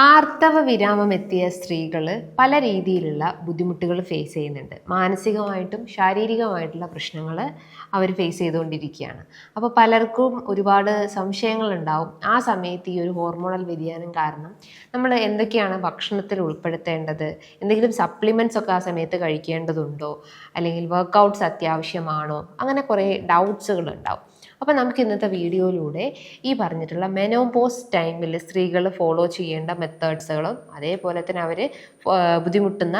ആർത്തവ വിരാമം എത്തിയ സ്ത്രീകൾ പല രീതിയിലുള്ള ബുദ്ധിമുട്ടുകൾ ഫേസ് ചെയ്യുന്നുണ്ട്. മാനസികമായിട്ടും ശാരീരികമായിട്ടുള്ള പ്രശ്നങ്ങൾ അവർ ഫേസ് ചെയ്തുകൊണ്ടിരിക്കുകയാണ്. അപ്പോൾ പലർക്കും ഒരുപാട് സംശയങ്ങളുണ്ടാവും. ആ സമയത്ത് ഈ ഒരു ഹോർമോണൽ വ്യതിയാനം കാരണം നമ്മൾ എന്തൊക്കെയാണ് ഭക്ഷണത്തിൽ ഉൾപ്പെടുത്തേണ്ടത്? എന്തെങ്കിലും സപ്ലിമെന്റ്സ് ഒക്കെ ആ സമയത്ത് കഴിക്കേണ്ടതുണ്ടോ? അല്ലെങ്കിൽ വർക്കൗട്ട്സ് അത്യാവശ്യമാണോ? അങ്ങനെ കുറേ ഡൗട്ട്സുകൾ ഉണ്ടാവും അപ്പോൾ നമുക്ക് ഇന്നത്തെ വീഡിയോയിലൂടെ ഈ പറഞ്ഞിട്ടുള്ള മെനോപോസ് ടൈമിൽ സ്ത്രീകൾ ഫോളോ ചെയ്യേണ്ട മെത്തേഡ്സുകളും അതേപോലെ തന്നെ അവർ ബുദ്ധിമുട്ടുന്ന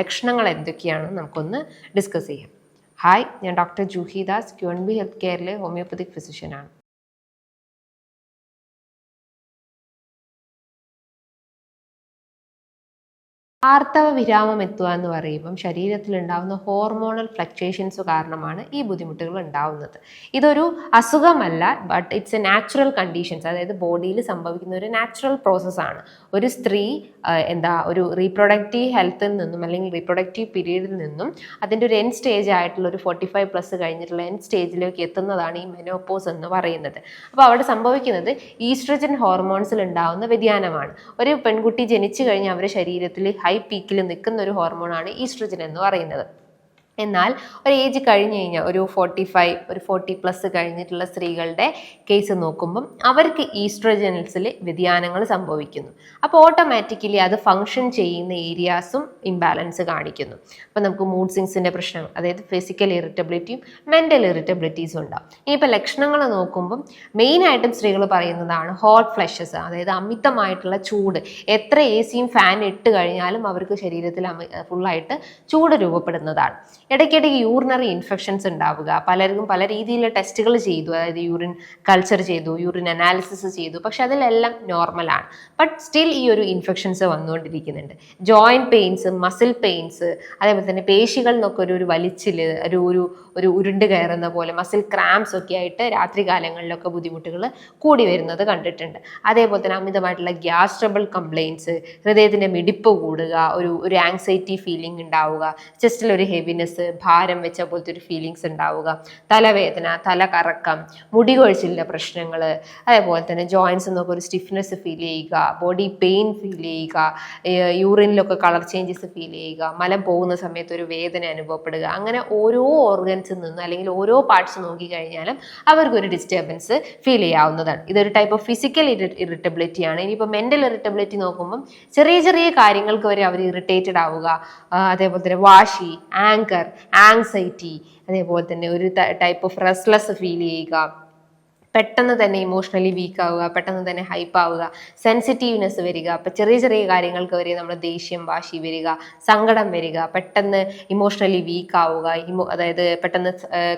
ലക്ഷണങ്ങൾ എന്തൊക്കെയാണെന്ന് നമുക്കൊന്ന് ഡിസ്കസ് ചെയ്യാം. ഹായ് ഞാൻ doctor Juhidas Q B health കെയറിലെ homeopathic ഫിസിഷ്യനാണ് ആർത്തവ വിരാമം എത്തുക എന്ന് പറയുമ്പം ശരീരത്തിൽ ഉണ്ടാകുന്ന ഹോർമോണൽ ഫ്ലക്ച്വേഷൻസ് കാരണമാണ് ഈ ബുദ്ധിമുട്ടുകൾ ഉണ്ടാവുന്നത്. ഇതൊരു അസുഖമല്ല but it's a natural conditions അതായത് ബോഡിയിൽ സംഭവിക്കുന്ന ഒരു നാച്ചുറൽ പ്രോസസ്സാണ് ഒരു സ്ത്രീ എന്താ ഒരു റീപ്രൊഡക്റ്റീവ് ഹെൽത്തിൽ നിന്നും അല്ലെങ്കിൽ റീപ്രൊഡക്റ്റീവ് പീരീഡിൽ നിന്നും അതിന്റെ ഒരു എൻ സ്റ്റേജ് ആയിട്ടുള്ള ഒരു ഫോർട്ടി ഫൈവ് പ്ലസ് കഴിഞ്ഞിട്ടുള്ള എൻ സ്റ്റേജിലേക്ക് എത്തുന്നതാണ് ഈ മെനോപോസ് എന്ന് പറയുന്നത്. അപ്പോൾ അവിടെ സംഭവിക്കുന്നത് ഈസ്ട്രജൻ ഹോർമോൺസിൽ ഉണ്ടാകുന്ന വ്യതിയാനമാണ്. ഒരു പെൺകുട്ടി ജനിച്ചു കഴിഞ്ഞാൽ അവരുടെ ശരീരത്തിൽ ഹൈ പീക്കിൽ നിൽക്കുന്ന ഒരു ഹോർമോണാണ് ഈസ്ട്രജൻ എന്ന് പറയുന്നത്. എന്നാൽ ഒരു ഏജ് കഴിഞ്ഞു കഴിഞ്ഞാൽ ഒരു ഫോർട്ടി ഫൈവ് ഒരു ഫോർട്ടി പ്ലസ് കഴിഞ്ഞിട്ടുള്ള സ്ത്രീകളുടെ കേസ് നോക്കുമ്പം അവർക്ക് ഈസ്ട്രജൻസിൽ വ്യതിയാനങ്ങൾ സംഭവിക്കുന്നു. അപ്പോൾ ഓട്ടോമാറ്റിക്കലി അത് ഫങ്ഷൻ ചെയ്യുന്ന ഏരിയാസും ഇംബാലൻസ് കാണിക്കുന്നു. അപ്പോൾ നമുക്ക് മൂഡ് സിങ്സിന്റെ പ്രശ്നങ്ങൾ അതായത് ഫിസിക്കൽ ഇറിറ്റബിലിറ്റിയും മെന്റൽ ഇറിറ്റബിലിറ്റീസും ഉണ്ടാവും. ഇനിയിപ്പോൾ ലക്ഷണങ്ങൾ നോക്കുമ്പം മെയിനായിട്ടും സ്ത്രീകൾ പറയുന്നതാണ് ഹോട്ട് ഫ്ലഷസ് അതായത് അമിതമായിട്ടുള്ള ചൂട്. എത്ര എ സിയും ഫാൻ ഇട്ട് കഴിഞ്ഞാലും അവർക്ക് ശരീരത്തിൽ ഫുള്ളായിട്ട് ചൂട് രൂപപ്പെടുന്നതാണ്. ഇടയ്ക്കിടയ്ക്ക് യൂറിനറി ഇൻഫെക്ഷൻസ് ഉണ്ടാവുക. പലർക്കും പല രീതിയിലുള്ള ടെസ്റ്റുകൾ ചെയ്തു. അതായത് യൂറിൻ കൾച്ചർ ചെയ്തു യൂറിൻ അനാലിസിസ് ചെയ്തു. പക്ഷെ അതിലെല്ലാം നോർമലാണ് ബട്ട് സ്റ്റിൽ ഈ ഒരു ഇൻഫെക്ഷൻസ് വന്നുകൊണ്ടിരിക്കുന്നുണ്ട്. ജോയിന്റ് പെയിൻസ് മസിൽ പെയിൻസ് അതേപോലെ തന്നെ പേശികളിൽ നിന്നൊക്കെ ഒരു ഒരു വലിച്ചിൽ ഒരു ഒരു ഒരു ഉരുണ്ട് കയറുന്ന പോലെ മസിൽ ക്രാംസ് ഒക്കെ ആയിട്ട് രാത്രി കാലങ്ങളിലൊക്കെ ബുദ്ധിമുട്ടുകൾ കൂടി വരുന്നത് കണ്ടിട്ടുണ്ട്. അതേപോലെ തന്നെ അമിതമായിട്ടുള്ള ഗ്യാസ് ട്രബിൾ കംപ്ലയിൻസ് ഹൃദയത്തിന്റെ മിടിപ്പ് കൂടുക ഒരു ഒരു ആങ്സൈറ്റി ഫീലിംഗ് ഉണ്ടാവുക ചെസ്റ്റിൽ ഒരു ഹെവിനെസ് ഭാരം വെച്ച പോലത്തെ ഒരു ഫീലിങ്സ് ഉണ്ടാവുക. തലവേദന തല കറക്കം മുടി കൊഴിച്ചിലിന്റെ പ്രശ്നങ്ങൾ അതേപോലെ തന്നെ ജോയിൻസ് എന്നൊക്കെ ഒരു സ്റ്റിഫ്നെസ് ഫീൽ ചെയ്യുക ബോഡി പെയിൻ ഫീൽ ചെയ്യുക യൂറിനിലൊക്കെ കളർ ചേഞ്ചസ് ഫീൽ ചെയ്യുക മലം പോകുന്ന സമയത്ത് ഒരു വേദന അനുഭവപ്പെടുക അങ്ങനെ ഓരോ ഓർഗൻസിൽ നിന്ന് അല്ലെങ്കിൽ ഓരോ പാർട്സ് നോക്കിക്കഴിഞ്ഞാലും അവർക്കൊരു ഡിസ്റ്റർബൻസ് ഫീൽ ചെയ്യാവുന്നതാണ്. ഇതൊരു ടൈപ്പ് ഓഫ് ഫിസിക്കൽ ഇറിറ്റബിലിറ്റി ആണ്. ഇനിയിപ്പോൾ മെന്റൽ ഇറിറ്റബിലിറ്റി നോക്കുമ്പം ചെറിയ ചെറിയ കാര്യങ്ങൾക്ക് വരെ അവർ ഇറിറ്റേറ്റഡ് ആവുക അതേപോലെ തന്നെ വാശി ആങ്കർ ആങ്സൈറ്റി അതേപോലെ തന്നെ ഒരു ടൈപ്പ് ഓഫ് റെസ്ലെസ് ഫീൽ ചെയ്യുക. പെട്ടെന്ന് തന്നെ ഇമോഷണലി വീക്ക് ആവുക പെട്ടെന്ന് തന്നെ ഹൈപ്പ് ആവുക സെൻസിറ്റീവ്നെസ് വരിക അപ്പം ചെറിയ ചെറിയ കാര്യങ്ങൾക്ക് വരെ നമ്മുടെ ദേഷ്യം വാശി വരിക സങ്കടം വരിക പെട്ടെന്ന് ഇമോഷണലി വീക്ക് ആവുക ഇമോ അതായത് പെട്ടെന്ന്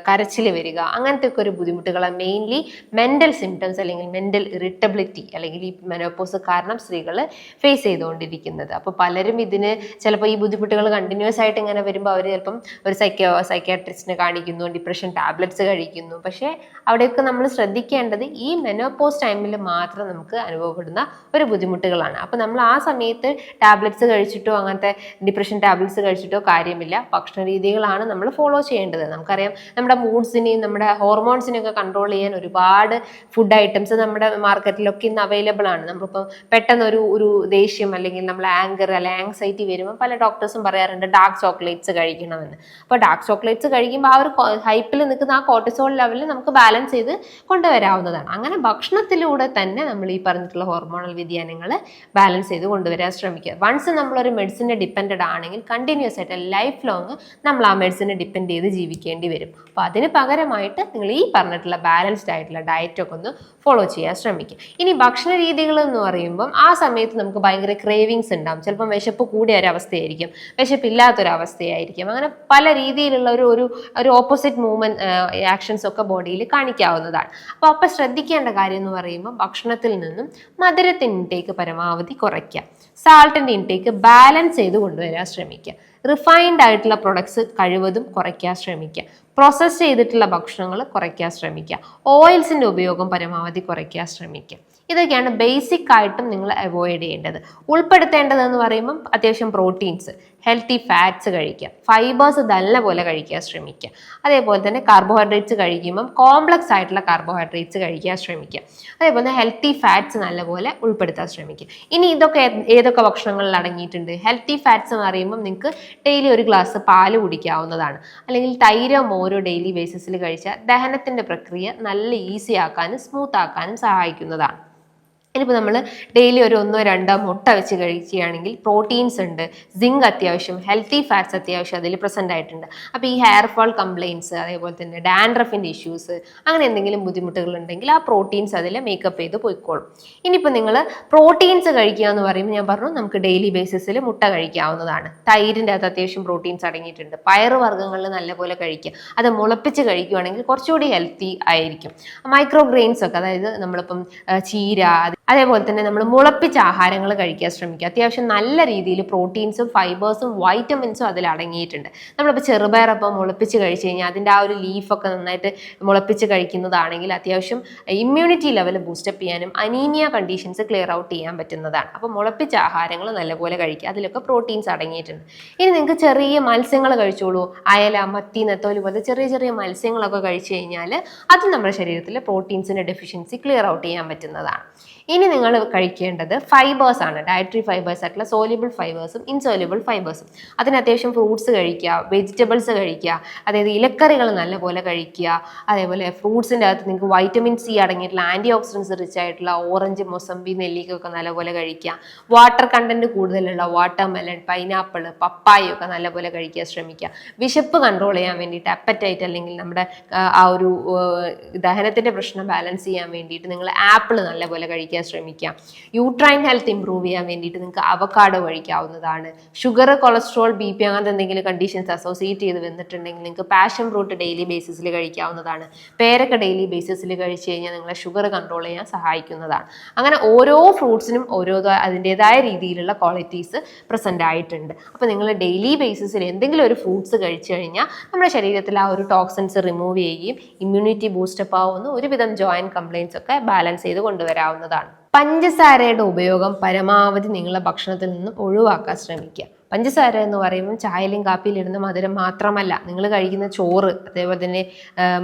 കരച്ചിൽ വരിക അങ്ങനത്തെ ഒക്കെ ഒരു ബുദ്ധിമുട്ടുകൾ മെയിൻലി മെന്റൽ സിംറ്റംസ് അല്ലെങ്കിൽ മെന്റൽ ഇറിറ്റബിലിറ്റി അല്ലെങ്കിൽ ഈ മെനോപ്പോസ് കാരണം സ്ത്രീകൾ ഫേസ് ചെയ്തുകൊണ്ടിരിക്കുന്നത്. അപ്പോൾ പലരും ഇതിന് ചിലപ്പോൾ ഈ ബുദ്ധിമുട്ടുകൾ കണ്ടിന്യൂസ് ആയിട്ട് ഇങ്ങനെ വരുമ്പോൾ അവർ ചിലപ്പം ഒരു സൈക്കോ സൈക്കാട്രിസ്റ്റിനെ കാണിക്കുന്നു ഡിപ്രഷൻ ടാബ്ലറ്റ്സ് കഴിക്കുന്നു. പക്ഷേ അവിടെയൊക്കെ നമ്മൾ ശ്രദ്ധിക്കേണ്ടത് ഈ മെനോപോസ് ടൈമിൽ മാത്രം നമുക്ക് അനുഭവപ്പെടുന്ന ഒരു ബുദ്ധിമുട്ടുകളാണ്. അപ്പോൾ നമ്മൾ ആ സമയത്ത് ടാബ്ലറ്റ്സ് കഴിച്ചിട്ടോ അങ്ങനത്തെ ഡിപ്രഷൻ ടാബ്ലറ്റ്സ് കഴിച്ചിട്ടോ കാര്യമില്ല. ഭക്ഷണ രീതികളാണ് നമ്മൾ ഫോളോ ചെയ്യേണ്ടത്. നമുക്കറിയാം നമ്മുടെ മൂഡ്സിനെയും നമ്മുടെ ഹോർമോൺസിനെയും ഒക്കെ കൺട്രോൾ ചെയ്യാൻ ഒരുപാട് ഫുഡ് ഐറ്റംസ് നമ്മുടെ മാർക്കറ്റിലൊക്കെ ഇന്ന് അവൈലബിൾ ആണ്. നമ്മളിപ്പോൾ പെട്ടെന്ന് ഒരു ഒരു ദേഷ്യം അല്ലെങ്കിൽ നമ്മൾ ആങ്കർ അല്ലെങ്കിൽ ആങ്സൈറ്റി വരുമ്പോൾ പല ഡോക്ടേഴ്സും പറയാറുണ്ട് ഡാർക്ക് ചോക്ലേറ്റ്സ് കഴിക്കണമെന്ന്. അപ്പോൾ ഡാർക്ക് ചോക്ലേറ്റ്സ് കഴിക്കുമ്പോൾ ആ ഒരു ഹൈപ്പിൽ നിൽക്കുന്ന ആ കോർട്ടിസോൾ ലെവലിൽ നമുക്ക് ബാലൻസ് ചെയ്ത് കൊണ്ടുവരാവുന്നതാണ്. അങ്ങനെ ഭക്ഷണത്തിലൂടെ തന്നെ നമ്മൾ ഈ പറഞ്ഞിട്ടുള്ള ഹോർമോണൽ വ്യതിയാനങ്ങൾ ബാലൻസ് ചെയ്ത് കൊണ്ടുവരാൻ ശ്രമിക്കുക. വൺസ് നമ്മളൊരു മെഡിസിനെ ഡിപ്പെൻഡഡ് ആണെങ്കിൽ കണ്ടിന്യൂസ് ആയിട്ട് ലൈഫ് ലോങ് നമ്മൾ ആ മെഡിസിനെ ഡിപ്പെൻഡ് ചെയ്ത് ജീവിക്കേണ്ടി വരും. അപ്പോൾ അതിന് പകരമായിട്ട് നിങ്ങൾ ഈ പറഞ്ഞിട്ടുള്ള ബാലൻസ്ഡ് ആയിട്ടുള്ള ഡയറ്റൊക്കെ ഒന്ന് ഫോളോ ചെയ്യാൻ ശ്രമിക്കുക. ഇനി ഭക്ഷണ രീതികൾ എന്ന് പറയുമ്പം ആ സമയത്ത് നമുക്ക് ഭയങ്കര ക്രേവിങ്സ് ഉണ്ടാവും. ചിലപ്പം വിശപ്പ് കൂടിയ ഒരവസ്ഥയായിരിക്കും അവസ്ഥയായിരിക്കും. വിശപ്പില്ലാത്തൊരു അവസ്ഥയായിരിക്കും അങ്ങനെ പല രീതിയിലുള്ള ഒരു ഒരു ഒരു ഓപ്പോസിറ്റ് മൂവ്മെന്റ് ആക്ഷൻസ് ഒക്കെ ബോഡിയിൽ കാണിക്കാവുന്നതാണ്. അപ്പോൾ അപ്പം ശ്രദ്ധിക്കേണ്ട കാര്യം എന്ന് പറയുമ്പോൾ ഭക്ഷണത്തിൽ നിന്നും മധുരത്തിന്റെ ഇൻടേക്ക് പരമാവധി കുറയ്ക്കുക. സാൾട്ടിന്റെ ഇൻടേക്ക് ബാലൻസ് ചെയ്ത് കൊണ്ടുവരാൻ ശ്രമിക്കുക. റിഫൈൻഡ് ആയിട്ടുള്ള പ്രൊഡക്ട്സ് കഴിവതും കുറയ്ക്കാൻ ശ്രമിക്കുക. പ്രോസസ്സ് ചെയ്തിട്ടുള്ള ഭക്ഷണങ്ങൾ കുറയ്ക്കാൻ ശ്രമിക്കുക. ഓയിൽസിന്റെ ഉപയോഗം പരമാവധി കുറയ്ക്കാൻ ശ്രമിക്കുക. ഇതൊക്കെയാണ് ബേസിക് ആയിട്ടും നിങ്ങൾ അവോയ്ഡ് ചെയ്യേണ്ടത്. ഉൾപ്പെടുത്തേണ്ടതെന്ന് പറയുമ്പം അത്യാവശ്യം പ്രോട്ടീൻസ് ഹെൽത്തി ഫാറ്റ്സ് കഴിക്കുക. ഫൈബേഴ്സ് നല്ല പോലെ കഴിക്കാൻ ശ്രമിക്കുക. അതേപോലെ തന്നെ കാർബോഹൈഡ്രേറ്റ്സ് കഴിക്കുമ്പം കോംപ്ലക്സ് ആയിട്ടുള്ള കാർബോഹൈഡ്രേറ്റ്സ് കഴിക്കാൻ ശ്രമിക്കുക. അതേപോലെ തന്നെ ഹെൽത്തി ഫാറ്റ്സ് നല്ലപോലെ ഉൾപ്പെടുത്താൻ ശ്രമിക്കുക. ഇനി ഇതൊക്കെ ഏതൊക്കെ ഭക്ഷണങ്ങളിൽ അടങ്ങിയിട്ടുണ്ട്? ഹെൽത്തി ഫാറ്റ്സ് എന്ന് പറയുമ്പം നിങ്ങൾക്ക് ഡെയിലി ഒരു ഗ്ലാസ് പാൽ കുടിക്കാവുന്നതാണ്. അല്ലെങ്കിൽ തൈരോ മോരോ ഡെയിലി ബേസിസിൽ കഴിച്ചാൽ ദഹനത്തിന്റെ പ്രക്രിയ നല്ല ഈസി ആക്കാനും സ്മൂത്ത് ആക്കാനും സഹായിക്കുന്നതാണ്. ഇനിയിപ്പോൾ നമ്മൾ ഡെയിലി ഒരു ഒന്നോ രണ്ടോ മുട്ട വെച്ച് കഴിക്കുകയാണെങ്കിൽ പ്രോട്ടീൻസ് ഉണ്ട് സിങ്ക് അത്യാവശ്യം ഹെൽത്തി ഫാറ്റ്സ് അത്യാവശ്യം അതിൽ പ്രസന്റ് ആയിട്ടുണ്ട്. അപ്പോൾ ഈ ഹെയർ ഫോൾ കംപ്ലയിൻസ് അതേപോലെ തന്നെ ഡാൻഡ്രഫിന്റെ ഇഷ്യൂസ് അങ്ങനെ എന്തെങ്കിലും ബുദ്ധിമുട്ടുകൾ ഉണ്ടെങ്കിൽ ആ പ്രോട്ടീൻസ് അതിൽ മേക്കപ്പ് ചെയ്ത് പോയിക്കോളും. ഇനിയിപ്പോൾ നിങ്ങൾ പ്രോട്ടീൻസ് കഴിക്കുക എന്ന് പറയുമ്പോൾ ഞാൻ പറഞ്ഞു നമുക്ക് ഡെയിലി ബേസിസിൽ മുട്ട കഴിക്കാവുന്നതാണ്. തൈരിന്റെ അകത്ത് അത്യാവശ്യം പ്രോട്ടീൻസ് അടങ്ങിയിട്ടുണ്ട്. പയർ വർഗങ്ങളിൽ നല്ലപോലെ കഴിക്കുക. അത് മുളപ്പിച്ച് കഴിക്കുകയാണെങ്കിൽ കുറച്ചുകൂടി ഹെൽത്തി ആയിരിക്കും. മൈക്രോ ഗ്രെയിൻസ് ഒക്കെ അതായത് നമ്മളിപ്പം ചീര അത് അതേപോലെ തന്നെ നമ്മൾ മുളപ്പിച്ച ആഹാരങ്ങൾ കഴിക്കാൻ ശ്രമിക്കുക. അത്യാവശ്യം നല്ല രീതിയിൽ പ്രോട്ടീൻസും ഫൈബേഴ്സും വൈറ്റമിൻസും അതിൽ അടങ്ങിയിട്ടുണ്ട്. നമ്മളിപ്പോൾ ചെറുപയറപ്പം മുളപ്പിച്ച് കഴിച്ച് കഴിഞ്ഞാൽ അതിന്റെ ആ ഒരു ലീഫൊക്കെ നന്നായിട്ട് മുളപ്പിച്ച് കഴിക്കുന്നതാണെങ്കിൽ അത്യാവശ്യം ഇമ്മ്യൂണിറ്റി ലെവൽ ബൂസ്റ്റപ്പ് ചെയ്യാനും അനീമിയ കണ്ടീഷൻസ് ക്ലിയർ ഔട്ട് ചെയ്യാൻ പറ്റുന്നതാണ്. അപ്പോൾ മുളപ്പിച്ച ആഹാരങ്ങൾ നല്ലപോലെ കഴിക്കുക. അതിലൊക്കെ പ്രോട്ടീൻസ് അടങ്ങിയിട്ടുണ്ട്. ഇനി നിങ്ങൾക്ക് ചെറിയ മത്സ്യങ്ങൾ കഴിച്ചോളൂ. അയല മത്തി നെത്തോലി പോലത്തെ ചെറിയ ചെറിയ മത്സ്യങ്ങളൊക്കെ കഴിച്ചു കഴിഞ്ഞാൽ അത് നമ്മുടെ ശരീരത്തിലെ പ്രോട്ടീൻസിന്റെ ഡെഫിഷ്യൻസി ക്ലിയർ ഔട്ട് ചെയ്യാൻ പറ്റുന്നതാണ്. ഇനി നിങ്ങൾ കഴിക്കേണ്ടത് ഫൈബേഴ്സ് ആണ്. ഡയറ്ററി ഫൈബേഴ്സ് ആയിട്ടുള്ള സോലിബിൾ ഫൈബേഴ്സും ഇൻസോലിബിൾ ഫൈബേഴ്സും അതിന് അത്യാവശ്യം ഫ്രൂട്ട്സ് കഴിക്കുക വെജിറ്റബിൾസ് കഴിക്കുക അതായത് ഇലക്കറികൾ നല്ലപോലെ കഴിക്കുക. അതേപോലെ ഫ്രൂട്ട്സിന്റെ അകത്ത് നിങ്ങൾക്ക് വൈറ്റമിൻ സി അടങ്ങിയിട്ടുള്ള ആന്റി ഓക്സിഡൻസ് റിച്ച് ആയിട്ടുള്ള ഓറഞ്ച് മൊസമ്പി നെല്ലിക്കൊക്കെ നല്ലപോലെ കഴിക്കുക. വാട്ടർ കണ്ടന്റ് കൂടുതലുള്ള വാട്ടർ മെലൺ പൈനാപ്പിൾ പപ്പായ ഒക്കെ നല്ലപോലെ കഴിക്കാൻ ശ്രമിക്കുക. വിശപ്പ് കൺട്രോൾ ചെയ്യാൻ വേണ്ടിയിട്ട് അപ്പറ്റൈറ്റ് അല്ലെങ്കിൽ നമ്മുടെ ആ, ഒരു ദഹനത്തിന്റെ പ്രശ്നം ബാലൻസ് ചെയ്യാൻ വേണ്ടിയിട്ട് നിങ്ങൾ ആപ്പിൾ നല്ലപോലെ കഴിക്കാൻ ശ്രമിക്കുക. യൂട്രൈൻ ഹെൽത്ത് ഇമ്പ്രൂവ് ചെയ്യാൻ വേണ്ടിയിട്ട് നിങ്ങൾക്ക് അവക്കാട് കഴിക്കാവുന്നതാണ്. ഷുഗർ കൊളസ്ട്രോൾ ബി പി അങ്ങനത്തെ എന്തെങ്കിലും കണ്ടീഷൻസ് അസോസിയേറ്റ് ചെയ്ത് വന്നിട്ടുണ്ടെങ്കിൽ നിങ്ങൾക്ക് പാഷൻ ഫ്രൂട്ട് ഡെയിലി ബേസിസിൽ കഴിക്കാവുന്നതാണ്. പേരക്ക ഡെയിലി ബേസിസിൽ കഴിച്ച് കഴിഞ്ഞാൽ നിങ്ങളെ ഷുഗർ കൺട്രോൾ ചെയ്യാൻ സഹായിക്കുന്നതാണ്. അങ്ങനെ ഓരോ ഫ്രൂട്ട്സിനും ഓരോ അതിന്റെതായ രീതിയിലുള്ള ക്വാളിറ്റീസ് പ്രസന്റ് ആയിട്ടുണ്ട്. അപ്പോൾ നിങ്ങൾ ഡെയിലി ബേസിസിൽ എന്തെങ്കിലും ഒരു ഫ്രൂട്ട്സ് കഴിച്ചു കഴിഞ്ഞാൽ നമ്മുടെ ശരീരത്തിൽ ആ ഒരു ടോക്സിൻസ് റിമൂവ് ചെയ്യുകയും ഇമ്മ്യൂണിറ്റി ബൂസ്റ്റപ്പ് ആവുന്ന. ഒരുവിധം ജോയിന്റ് കംപ്ലയിൻസ് ഒക്കെ ബാലൻസ് ചെയ്ത് കൊണ്ടുവരാവുന്നതാണ്. പഞ്ചസാരയുടെ ഉപയോഗം പരമാവധി നിങ്ങളുടെ ഭക്ഷണത്തിൽ നിന്നും ഒഴിവാക്കാൻ ശ്രമിക്കുക. പഞ്ചസാര എന്ന് പറയുമ്പോൾ ചായയിലും കാപ്പിയിലും ഇടുന്ന മധുരം മാത്രമല്ല. നിങ്ങൾ കഴിക്കുന്ന ചോറ് അതേപോലെ തന്നെ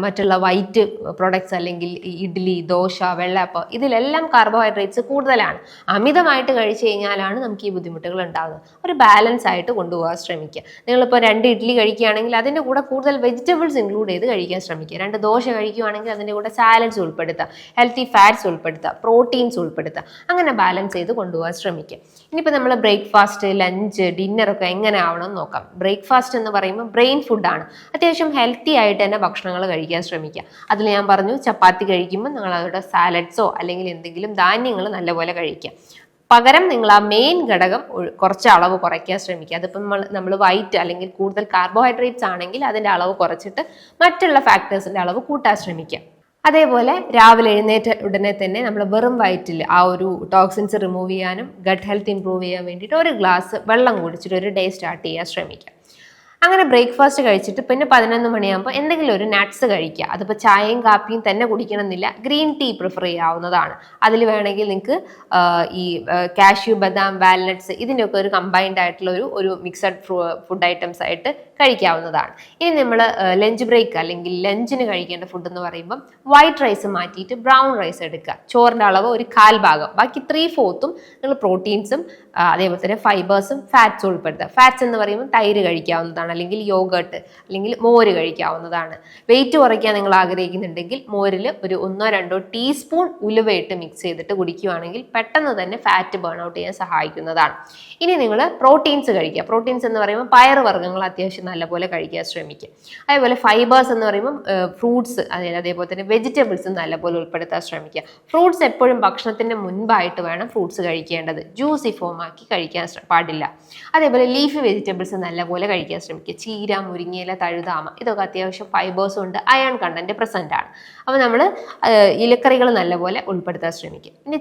മറ്റുള്ള വൈറ്റ് പ്രൊഡക്ട്സ് അല്ലെങ്കിൽ ഇഡ്ഡലി ദോശ വെള്ളപ്പം ഇതിലെല്ലാം കാർബോഹൈഡ്രേറ്റ്സ് കൂടുതലാണ്. അമിതമായിട്ട് കഴിച്ചു കഴിഞ്ഞാലാണ് നമുക്ക് ഈ ബുദ്ധിമുട്ടുകൾ ഉണ്ടാകുന്നത് ഒരു ബാലൻസ് ആയിട്ട് കൊണ്ടുപോകാൻ ശ്രമിക്കുക. നിങ്ങളിപ്പോൾ രണ്ട് ഇഡ്ഡലി കഴിക്കുകയാണെങ്കിൽ അതിന്റെ കൂടെ കൂടുതൽ വെജിറ്റബിൾസ് ഇൻക്ലൂഡ് ചെയ്ത് കഴിക്കാൻ ശ്രമിക്കുക. രണ്ട് ദോശ കഴിക്കുകയാണെങ്കിൽ അതിന്റെ കൂടെ സാലഡ്സ് ഉൾപ്പെടുത്തുക. ഹെൽത്തി ഫാറ്റ്സ് ഉൾപ്പെടുത്തുക. പ്രോട്ടീൻസ് ഉൾപ്പെടുത്തുക. അങ്ങനെ ബാലൻസ് ചെയ്ത് കൊണ്ടുപോകാൻ ശ്രമിക്കുക. ഇനിയിപ്പോൾ നമ്മൾ ബ്രേക്ക്ഫാസ്റ്റ് ലഞ്ച് ഡിന്നറൊക്കെ എങ്ങനെ ആവണം നോക്കാം. ബ്രേക്ക്ഫാസ്റ്റ് എന്ന് പറയുമ്പോൾ ബ്രെയിൻ ഫുഡാണ്. അത്യാവശ്യം ഹെൽത്തി ആയിട്ട് തന്നെ ഭക്ഷണങ്ങൾ കഴിക്കാൻ ശ്രമിക്കുക. അതിൽ ഞാൻ പറഞ്ഞു ചപ്പാത്തി കഴിക്കുമ്പോൾ നിങ്ങൾ അവരുടെ സാലഡ്സോ അല്ലെങ്കിൽ എന്തെങ്കിലും ധാന്യങ്ങൾ നല്ലപോലെ കഴിക്കുക. പകരം നിങ്ങൾ ആ മെയിൻ ഘടകം കുറച്ച് അളവ് കുറയ്ക്കാൻ ശ്രമിക്കുക. അതിപ്പം നമ്മൾ നമ്മൾ വൈറ്റ് അല്ലെങ്കിൽ കൂടുതൽ കാർബോഹൈഡ്രേറ്റ്സ് ആണെങ്കിൽ അതിന്റെ അളവ് കുറച്ചിട്ട് മറ്റുള്ള ഫാക്ടേഴ്സിന്റെ അളവ് കൂട്ടാൻ ശ്രമിക്കുക. അതേപോലെ രാവിലെ എഴുന്നേറ്റ ഉടനെ തന്നെ നമ്മൾ വെറും വയറ്റിൽ ആ ഒരു ടോക്സിൻസ് റിമൂവ് ചെയ്യാനും ഗട്ട് ഹെൽത്ത് ഇമ്പ്രൂവ് ചെയ്യാൻ വേണ്ടിയിട്ട് ഒരു ഗ്ലാസ് വെള്ളം കുടിച്ചിട്ട് ഒരു ഡേ സ്റ്റാർട്ട് ചെയ്യാൻ ശ്രമിക്കുക അങ്ങനെ ബ്രേക്ക്ഫാസ്റ്റ് കഴിച്ചിട്ട് പിന്നെ പതിനൊന്ന് മണിയാകുമ്പോൾ എന്തെങ്കിലും ഒരു നട്ട്സ് കഴിക്കുക. അതിപ്പോൾ ചായയും കാപ്പിയും തന്നെ കുടിക്കണമെന്നില്ല. ഗ്രീൻ ടീ പ്രിഫർ ചെയ്യാവുന്നതാണ്. അതിൽ വേണമെങ്കിൽ നിങ്ങൾക്ക് ഈ കാഷ്യൂ ബദാം വാൽനട്ട്സ് ഇതിന്റെയൊക്കെ ഒരു കമ്പൈൻഡ് ആയിട്ടുള്ള ഒരു ഒരു മിക്സഡ് ഫുഡ് ഐറ്റംസ് ആയിട്ട് കഴിക്കാവുന്നതാണ്. ഇനി നമ്മൾ ലഞ്ച് ബ്രേക്ക് അല്ലെങ്കിൽ ലഞ്ചിന് കഴിക്കേണ്ട ഫുഡ് എന്ന് പറയുമ്പം വൈറ്റ് റൈസ് മാറ്റിയിട്ട് ബ്രൗൺ റൈസ് എടുക്കുക. ചോറിന്റെ അളവ് ഒരു കാൽ ഭാഗം. ബാക്കി ത്രീ ഫോർത്തും നിങ്ങൾ പ്രോട്ടീൻസും അതേപോലെ തന്നെ ഫൈബേഴ്സും ഫാറ്റ്സും ഉൾപ്പെടുത്തുക. ഫാറ്റ്സ് എന്ന് പറയുമ്പോൾ തൈര് കഴിക്കാവുന്നതാണ്. അല്ലെങ്കിൽ യോഗട്ട് അല്ലെങ്കിൽ മോര് കഴിക്കാവുന്നതാണ്. വെയിറ്റ് കുറയ്ക്കാൻ നിങ്ങൾ ആഗ്രഹിക്കുന്നുണ്ടെങ്കിൽ മോരിൽ ഒരു ഒന്നോ രണ്ടോ ടീസ്പൂൺ ഉലുവയിട്ട് മിക്സ് ചെയ്തിട്ട് കുടിക്കുകയാണെങ്കിൽ പെട്ടെന്ന് തന്നെ ഫാറ്റ് ബേൺ ഔട്ട് ചെയ്യാൻ സഹായിക്കുന്നതാണ്. ഇനി നിങ്ങൾ പ്രോട്ടീൻസ് കഴിക്കുക. പ്രോട്ടീൻസ് എന്ന് പറയുമ്പോൾ പയർ വർഗങ്ങൾ അത്യാവശ്യം നല്ലപോലെ കഴിക്കാൻ ശ്രമിക്കുക. അതേപോലെ ഫൈബേഴ്സ് എന്ന് പറയുമ്പോൾ ഫ്രൂട്ട്സ് അതായത് അതേപോലെ തന്നെ വെജിറ്റബിൾസ് നല്ലപോലെ ഉൾപ്പെടുത്താൻ ശ്രമിക്കുക. ഫ്രൂട്ട്സ് എപ്പോഴും ഭക്ഷണത്തിന്റെ മുൻപായിട്ട് വേണം ഫ്രൂട്ട്സ് കഴിക്കേണ്ടത്. ജ്യൂസി ഫോമാക്കി കഴിക്കാൻ പാടില്ല. അതേപോലെ ലീഫ് വെജിറ്റബിൾസ് നല്ലപോലെ കഴിക്കാൻ ശ്രമിക്കുക. ശ്രമിക്കുക ചീര മുരിങ്ങയില തഴുതാമ ഇതൊക്കെ അത്യാവശ്യം ഫൈബേഴ്സ് ഉണ്ട് അയൺ കണ്ടന്റ് പ്രസന്റ് ആണ്. അപ്പോൾ നമ്മൾ ഇലക്കറികൾ നല്ലപോലെ ഉൾപ്പെടുത്താൻ ശ്രമിക്കുക. പിന്നെ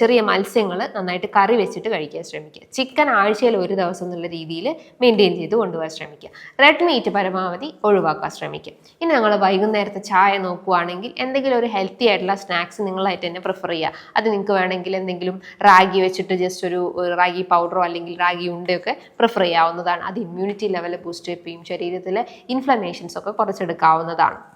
ചെറിയ മത്സ്യങ്ങൾ നന്നായിട്ട് കറി വെച്ചിട്ട് കഴിക്കാൻ ശ്രമിക്കുക. ചിക്കൻ ആഴ്ചയിൽ ഒരു ദിവസം എന്നുള്ള രീതിയിൽ മെയിന്റെയിൻ ചെയ്ത് കൊണ്ടുപോകാൻ ശ്രമിക്കുക. റെഡ് മീറ്റ് പരമാവധി ഒഴിവാക്കാൻ ശ്രമിക്കുക. ഇനി നിങ്ങൾ വൈകുന്നേരത്തെ ചായ നോക്കുവാണെങ്കിൽ എന്തെങ്കിലും ഒരു ഹെൽത്തി ആയിട്ടുള്ള സ്നാക്സ് നിങ്ങളായിട്ട് തന്നെ പ്രിഫർ ചെയ്യുക. അത് നിങ്ങൾക്ക് വേണമെങ്കിൽ എന്തെങ്കിലും റാഗി വെച്ചിട്ട് ജസ്റ്റ് ഒരു റാഗി പൗഡറോ അല്ലെങ്കിൽ റാഗി ഉണ്ടയൊക്കെ പ്രിഫർ ചെയ്യാവുന്നതാണ്. അത് ഇമ്മ്യൂണിറ്റി ലെവൽ ബൂസ്റ്റ് ചെയ്യും ശരീരത്തിലെ ഇൻഫ്ലമേഷൻസ് ഒക്കെ കുറച്ചെടുക്കാവുന്നതാണ്.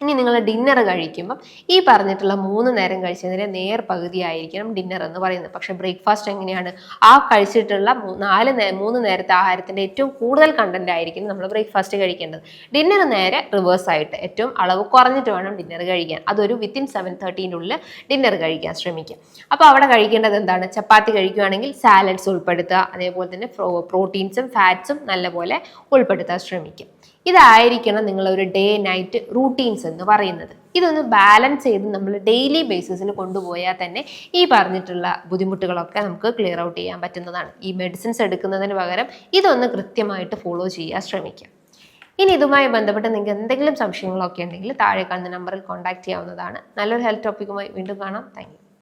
ഇനി നിങ്ങൾ ഡിന്നർ കഴിക്കുമ്പം ഈ പറഞ്ഞിട്ടുള്ള മൂന്ന് നേരം കഴിച്ചതിന്റെ നേർ പകുതി ആയിരിക്കണം ഡിന്നർ എന്ന് പറയുന്നത്. പക്ഷെ ബ്രേക്ക്ഫാസ്റ്റ് എങ്ങനെയാണ്? ആ കഴിച്ചിട്ടുള്ള നാല് നേ മൂന്ന് നേരത്തെ ആഹാരത്തിന്റെ ഏറ്റവും കൂടുതൽ കണ്ടന്റ് ആയിരിക്കും നമ്മൾ ബ്രേക്ക്ഫാസ്റ്റ് കഴിക്കേണ്ടത്. ഡിന്നർ നേരെ റിവേഴ്സ് ആയിട്ട് ഏറ്റവും അളവ് കുറഞ്ഞിട്ട് വേണം ഡിന്നർ കഴിക്കാൻ. അതൊരു വിത്തിൻ സെവൻ തേർട്ടീന്റെ ഉള്ളിൽ ഡിന്നർ കഴിക്കാൻ ശ്രമിക്കുക. അപ്പോൾ അവിടെ കഴിക്കേണ്ടത് എന്താണ്? ചപ്പാത്തി കഴിക്കുകയാണെങ്കിൽ സാലഡ്സ് ഉൾപ്പെടുത്തുക. അതേപോലെ തന്നെ പ്രോട്ടീൻസും ഫാറ്റ്സും നല്ലപോലെ ഉൾപ്പെടുത്താൻ ശ്രമിക്കുക. ഇതായിരിക്കണം നിങ്ങളൊരു ഡേ നൈറ്റ് റൂട്ടീൻസ് എന്ന് പറയുന്നത്. ഇതൊന്ന് ബാലൻസ് ചെയ്ത് നമ്മൾ ഡെയിലി ബേസിസിൽ കൊണ്ടുപോയാൽ തന്നെ ഈ പറഞ്ഞിട്ടുള്ള ബുദ്ധിമുട്ടുകളൊക്കെ നമുക്ക് ക്ലിയർ ഔട്ട് ചെയ്യാൻ പറ്റുന്നതാണ്. ഈ മെഡിസിൻസ് എടുക്കുന്നതിന് പകരം ഇതൊന്ന് കൃത്യമായിട്ട് ഫോളോ ചെയ്യാൻ ശ്രമിക്കുക ഇനി ഇതുമായി ബന്ധപ്പെട്ട് നിങ്ങൾക്ക് എന്തെങ്കിലും സംശയങ്ങളൊക്കെ ഉണ്ടെങ്കിൽ താഴെ കാണുന്ന നമ്പറിൽ കോൺടാക്ട് ചെയ്യാവുന്നതാണ്. നല്ലൊരു ഹെൽത്ത് ടോപ്പിക്കുമായി വീണ്ടും കാണാം. താങ്ക്